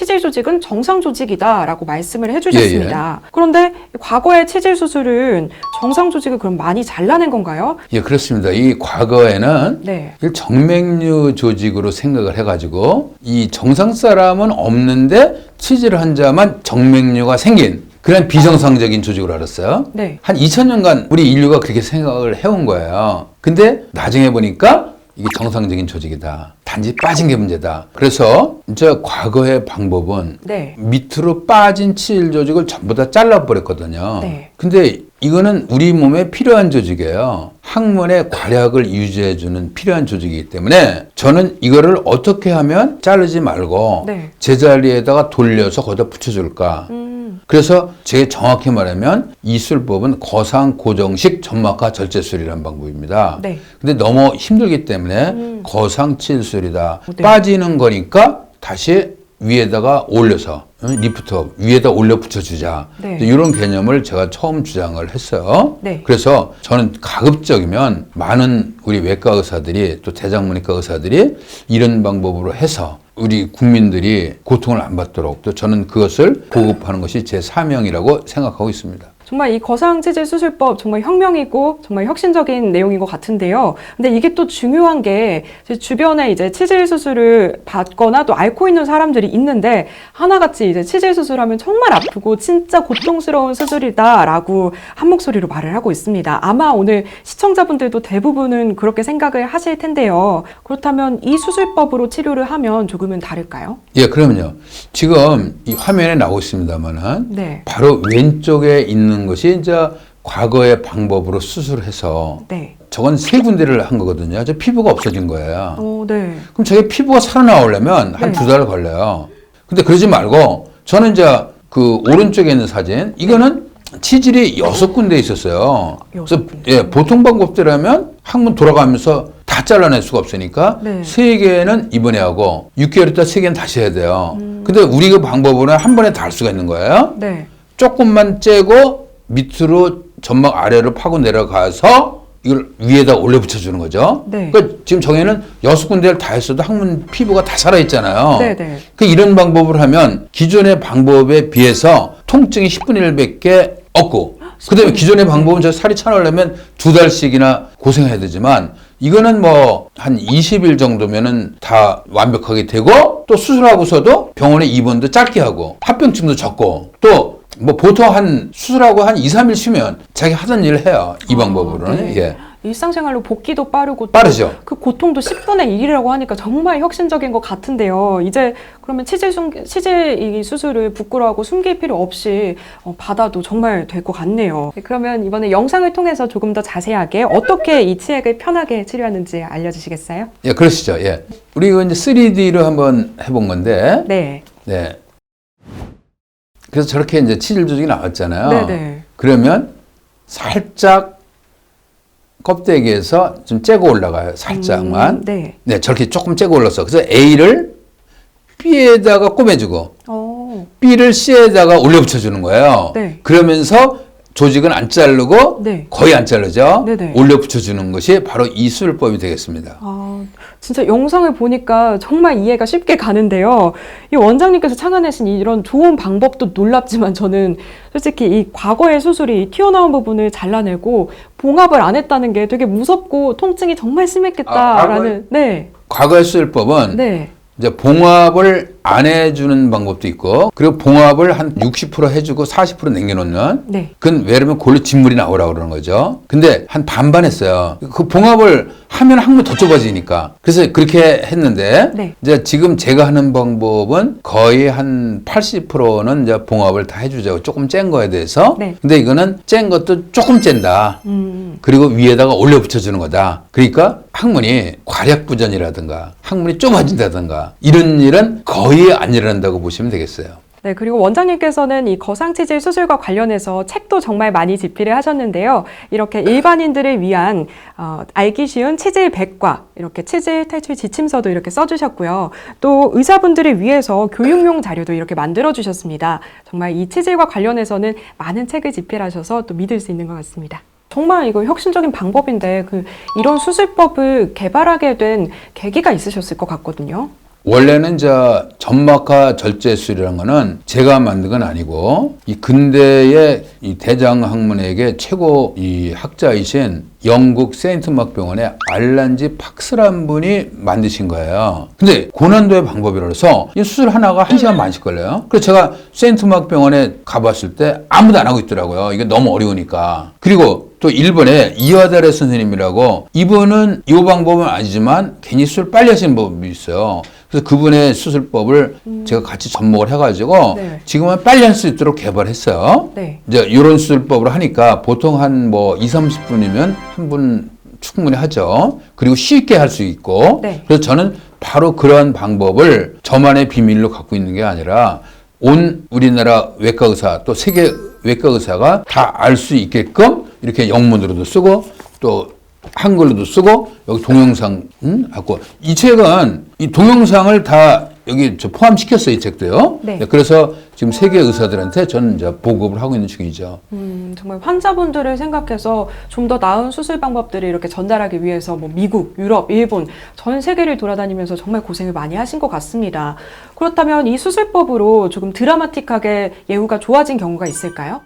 치질 조직은 정상 조직이다라고 말씀을 해주셨습니다. 그런데 과거의 치질 수술은 정상 조직을 그럼 많이 잘라낸 건가요? 예, 그렇습니다. 이 과거에는 네. 이 정맥류 조직으로 생각을 해가지고 이 정상 사람은 없는데 치질 환자만 정맥류가 생긴 그런 비정상적인 조직으로 알았어요. 네. 한 2000년간 우리 인류가 그렇게 생각을 해온 거예요. 근데 나중에 보니까 이게 정상적인 조직이다. 단지 빠진 게 문제다. 그래서 이제 과거의 방법은 네. 밑으로 빠진 치질 조직을 전부 다 잘라버렸거든요. 네. 근데 이거는 우리 몸에 필요한 조직이에요. 항문의 괄약을 유지해주는 필요한 조직이기 때문에 저는 이거를 어떻게 하면 자르지 말고 네. 제자리에다가 돌려서 거기다 붙여줄까. 음, 그래서 제게 정확히 말하면 이 술법은 거상 고정식 점막하 절제술이라는 방법입니다. 네. 근데 너무 힘들기 때문에 음. 거상 치술이다. 네. 빠지는 거니까 다시 위에다가 올려서 응? 리프트업 위에다 올려 붙여주자. 네. 이런 개념을 제가 처음 주장을 했어요. 네. 그래서 저는 가급적이면 많은 우리 외과 의사들이 또 대장문의과 의사들이 이런 방법으로 해서 우리 국민들이 고통을 안 받도록 또 저는 그것을 보급하는 것이 제 사명이라고 생각하고 있습니다. 정말 이 거상치질 수술법 정말 혁명이고 정말 혁신적인 내용인 것 같은데요. 근데 이게 또 중요한 게제 주변에 이제 치질 수술을 받거나 또 앓고 있는 사람들이 있는데 하나같이 이제 치질 수술하면 정말 아프고 진짜 고통스러운 수술이다라고 한 목소리로 말을 하고 있습니다. 아마 오늘 시청자분들도 대부분은 그렇게 생각을 하실 텐데요. 그렇다면 이 수술법으로 치료를 하면 조금은 다를까요? 예, 그러면요. 지금 이 화면에 나오고 있습니다만은 네. 바로 왼쪽에 있는 것이 이제 과거의 방법으로 수술해서 네. 저건 세 군데를 한 거거든요. 저 피부가 없어진 거예요. 어, 네. 그럼 저게 피부가 살아나오려면 한 네. 두달 걸려요. 근데 그러지 말고 저는 이제 그 오른쪽에 있는 사진 이거는 치질이 여섯 군데 있었어요. 그래서. 예, 보통 방법대로면 항문 돌아가면서 다 잘라낼 수가 없으니까 네. 세 개는 이번에 하고 6개월 있다 세 개는 다시 해야 돼요. 음. 근데 우리 그 방법으로는 한 번에 다 할 수가 있는 거예요. 네. 조금만 째고 밑으로 점막 아래로 파고 내려가서 이걸 위에다 올려 붙여주는 거죠. 네. 그러니까 지금 정혜는 여섯 군데를 다 했어도 항문 피부가 다 살아 있잖아요. 네, 네. 그 이런 방법을 하면 기존의 방법에 비해서 통증이 10분의 1밖에 없고 그다음에 기존의 방법은 저 살이 차려려면 두 달씩이나 고생해야 되지만 이거는 뭐 한 20일 정도면은 다 완벽하게 되고 또 수술하고서도 병원에 입원도 짧게 하고 합병증도 적고 또 뭐 보통 한 수술하고 한 2, 3일 쉬면 자기 하던 일을 해요. 이 방법으로는. 네. 예. 일상생활로 복귀도 빠르고 또 빠르죠. 그 고통도 10분의 1이라고 하니까 정말 혁신적인 것 같은데요. 이제 그러면 치질 숨 치질 이 수술을 부끄러워하고 숨길 필요 없이 어, 받아도 정말 될 것 같네요. 네, 그러면 이번에 영상을 통해서 조금 더 자세하게 어떻게 이 치액을 편하게 치료하는지 알려주시겠어요? 예, 그러시죠. 예. 우리 이거 이제 3D로 한번 해본 건데. 네, 네. 그래서 저렇게 이제 치질 조직이 나왔잖아요. 네, 네. 그러면 살짝 껍데기에서 좀 째고 올라가요. 살짝만. 음, 네. 네, 저렇게 조금 째고 올라서. 그래서 A를 B에다가 꿰매주고 어, B를 C에다가 올려 붙여주는 거예요. 네. 그러면서 조직은 안 자르고 네. 거의 안 자르죠. 네네. 올려 붙여주는 것이 바로 이 수술법이 되겠습니다. 아, 진짜 영상을 보니까 정말 이해가 쉽게 가는데요. 이 원장님께서 창안하신 이런 좋은 방법도 놀랍지만 저는 솔직히 이 과거의 수술이 튀어나온 부분을 잘라내고 봉합을 안 했다는 게 되게 무섭고 통증이 정말 아, 심했겠다라는 네, 과거의 수술법은 네, 이제 봉합을 안 해주는 방법도 있고 그리고 봉합을 한 60% 해주고 40% 남겨놓는 네. 그건 왜냐면 골로 진물이 나오라고 그러는 거죠. 근데 한 반반 했어요. 그 봉합을 하면 항문 더 좁아지니까. 그래서 그렇게 했는데 네. 이제 지금 제가 하는 방법은 거의 한 80%는 이제 봉합을 다 해주자고 조금 짠 거에 대해서. 네. 근데 이거는 짠 것도 조금 짠다. 음, 그리고 위에다가 올려 붙여주는 거다. 그러니까 항문이 괄약부전이라든가 항문이 좁아진다든가 이런 일은 거의 안 일어난다고 보시면 되겠어요. 네, 그리고 원장님께서는 이 거상치질 수술과 관련해서 책도 정말 많이 집필을 하셨는데요. 이렇게 일반인들을 위한 어, 알기 쉬운 치질 백과 이렇게 치질 탈출 지침서도 이렇게 써주셨고요. 또 의사분들을 위해서 교육용 자료도 이렇게 만들어 주셨습니다. 정말 이 치질과 관련해서는 많은 책을 집필하셔서 또 믿을 수 있는 것 같습니다. 정말 이거 혁신적인 방법인데 그 이런 수술법을 개발하게 된 계기가 있으셨을 것 같거든요. 원래는 저 점막하 절제술이라는 거는 제가 만든 건 아니고 이 근대의 이 대장 학문에게 최고 이 학자이신 영국 세인트막 병원의 알란지 팍스란 분이 만드신 거예요. 근데 고난도의 방법이라서 이 수술 하나가 한 시간 반씩 걸려요. 그래서 제가 세인트막 병원에 가봤을 때 아무도 안 하고 있더라고요. 이게 너무 어려우니까. 그리고 또 일본에 이와다레 선생님이라고 이분은 이 방법은 아니지만 괜히 수술 빨리 하시는 법이 있어요. 그래서 그분의 수술법을 제가 같이 접목을 해가지고 네. 지금은 빨리 할 수 있도록 개발했어요. 네. 이제 이런 수술법으로 하니까 보통 한 뭐 2, 30분이면 한 분 충분히 하죠. 그리고 쉽게 할 수 있고. 네. 그래서 저는 바로 그러한 방법을 저만의 비밀로 갖고 있는 게 아니라 온 우리나라 외과 의사 또 세계 외과 의사가 다 알 수 있게끔 이렇게 영문으로도 쓰고 또 한글로도 쓰고 여기 동영상 음? 하고 이 책은 이 동영상을 다 여기 저 포함시켰어요 이 책도요. 네. 그래서 지금 세계 의사들한테 저는 이제 보급을 하고 있는 중이죠. 음, 정말 환자분들을 생각해서 좀 더 나은 수술 방법들을 이렇게 전달하기 위해서 뭐 미국, 유럽, 일본 전 세계를 돌아다니면서 정말 고생을 많이 하신 것 같습니다. 그렇다면 이 수술법으로 조금 드라마틱하게 예후가 좋아진 경우가 있을까요?